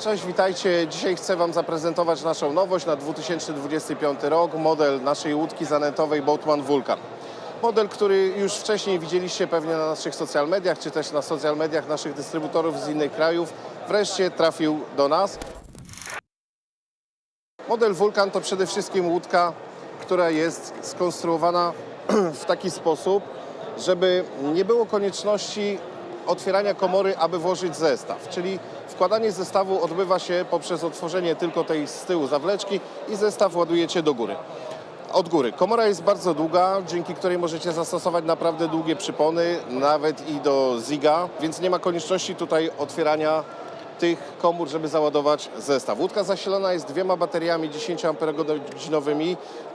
Cześć, witajcie. Dzisiaj chcę Wam zaprezentować naszą nowość na 2025 rok, model naszej łódki zanętowej Boatman Vulcan. Model, który już wcześniej widzieliście pewnie na naszych social mediach, czy też na social mediach naszych dystrybutorów z innych krajów, wreszcie trafił do nas. Model Vulcan to przede wszystkim łódka, która jest skonstruowana w taki sposób, żeby nie było konieczności otwierania komory, aby włożyć zestaw. Czyli wkładanie zestawu odbywa się poprzez otworzenie tylko tej z tyłu zawleczki i zestaw ładujecie do góry. Od góry. Komora jest bardzo długa, dzięki której możecie zastosować naprawdę długie przypony, nawet i do ziga, więc nie ma konieczności tutaj otwierania tych komór, żeby załadować zestaw. Łódka zasilana jest dwiema bateriami 10 Ah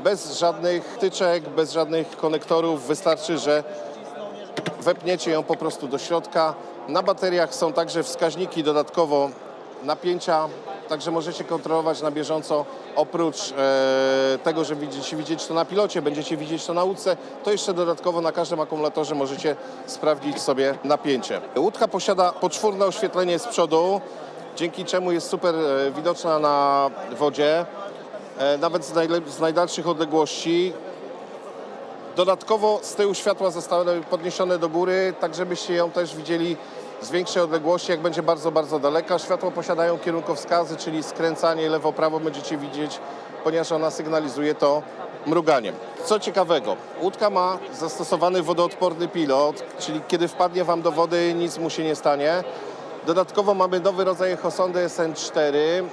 bez żadnych tyczek, bez żadnych konektorów. Wystarczy, że wepniecie ją po prostu do środka. Na bateriach są także wskaźniki dodatkowo napięcia, także możecie kontrolować na bieżąco. Oprócz e, tego, że będziecie widzieć to na pilocie, będziecie widzieć to na łódce, to jeszcze dodatkowo na każdym akumulatorze możecie sprawdzić sobie napięcie. Łódka posiada poczwórne oświetlenie z przodu, dzięki czemu jest super e, widoczna na wodzie, e, nawet z, z najdalszych odległości. Dodatkowo z tyłu światła zostały podniesione do góry, tak żebyście ją też widzieli z większej odległości, jak będzie bardzo, bardzo daleka. Światło posiadają kierunkowskazy, czyli skręcanie lewo-prawo będziecie widzieć, ponieważ ona sygnalizuje to mruganiem. Co ciekawego, łódka ma zastosowany wodoodporny pilot, czyli kiedy wpadnie Wam do wody, nic mu się nie stanie. Dodatkowo mamy nowy rodzaj echosondy SN4, e,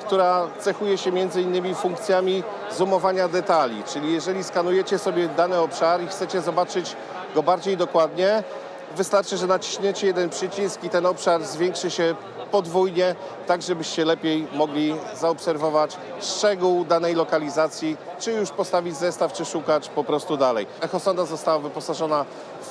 która cechuje się między innymi funkcjami zoomowania detali, czyli jeżeli skanujecie sobie dany obszar i chcecie zobaczyć go bardziej dokładnie, wystarczy, że naciśniecie jeden przycisk i ten obszar zwiększy się podwójnie, tak żebyście lepiej mogli zaobserwować szczegół danej lokalizacji, czy już postawić zestaw, czy szukać po prostu dalej. Echosonda została wyposażona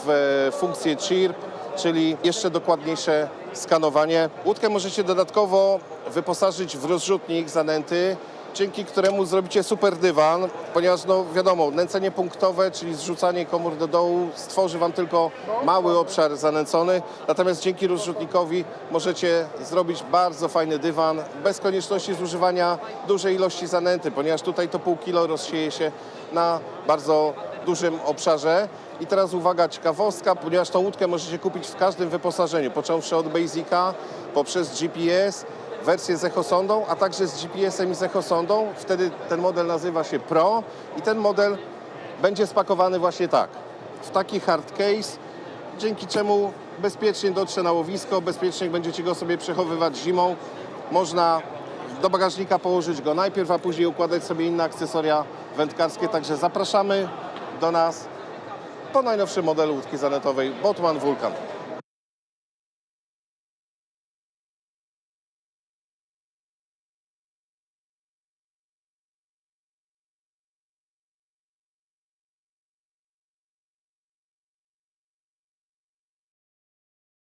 w e, funkcję CHIRP, czyli jeszcze dokładniejsze skanowanie. Łódkę możecie dodatkowo wyposażyć w rozrzutnik zanęty, dzięki któremu zrobicie super dywan, ponieważ no wiadomo, nęcenie punktowe, czyli zrzucanie komór do dołu stworzy Wam tylko mały obszar zanęcony, natomiast dzięki rozrzutnikowi możecie zrobić bardzo fajny dywan bez konieczności zużywania dużej ilości zanęty, ponieważ tutaj to pół kilo rozsieje się na bardzo dużym obszarze. I teraz uwaga, ciekawostka, ponieważ tą łódkę możecie kupić w każdym wyposażeniu, począwszy od Basica, poprzez GPS, wersję z echosondą, a także z GPS-em i z echosondą. Wtedy ten model nazywa się Pro i ten model będzie spakowany właśnie tak, w taki hard case, dzięki czemu bezpiecznie dotrze na łowisko, bezpiecznie będziecie go sobie przechowywać zimą. Można do bagażnika położyć go najpierw, a później układać sobie inne akcesoria wędkarskie, także zapraszamy do nas po najnowszym modelu łódki zanętowej Botman Vulcan.